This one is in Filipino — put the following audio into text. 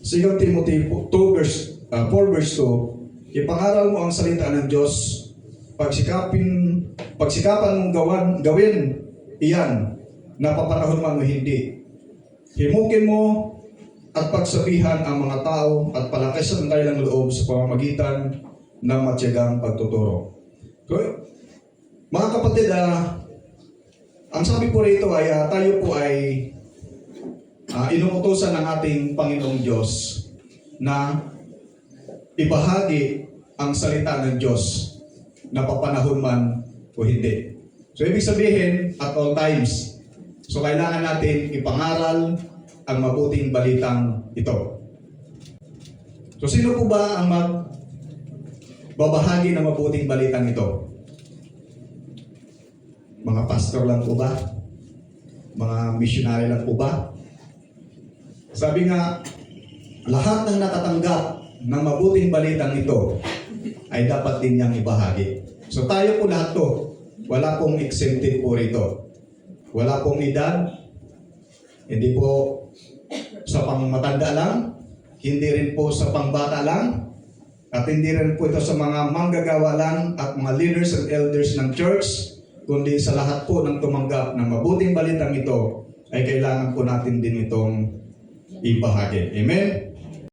2 Timothy 2 verse, uh, 4 verse 2, ipangaral mo ang salita ng Diyos, pagsikapin, pagsikapan mong gawan, gawin iyan, na papanahon man o hindi. Himukin mo at pagsabihan ang mga tao at palakasan ang kanilang loob sa pamamagitan ng matyagang pagtuturo. So, mga kapatid, ah, ang sabi po rito ay ah, tayo po ay uh, inuutosan ng ating Panginoong Diyos na ibahagi ang salita ng Diyos na papanahon man o hindi. So ibig sabihin, at all times, so kailangan natin ipangaral ang mabuting balitang ito. So sino po ba ang mag babahagi ng mabuting balitang ito? Mga pastor lang po ba? Mga missionary lang po ba? Sabi nga, lahat ng nakatanggap ng mabuting balitang ito ay dapat din niyang ibahagi. So tayo po lahat to, wala pong exempted po rito. Wala pong edad, hindi po sa pangmatanda lang, hindi rin po sa pangbata lang, at hindi rin po ito sa mga manggagawa lang at mga leaders and elders ng church, kundi sa lahat po ng tumanggap ng mabuting balitang ito, ay kailangan po natin din itong ibahagi. Amen?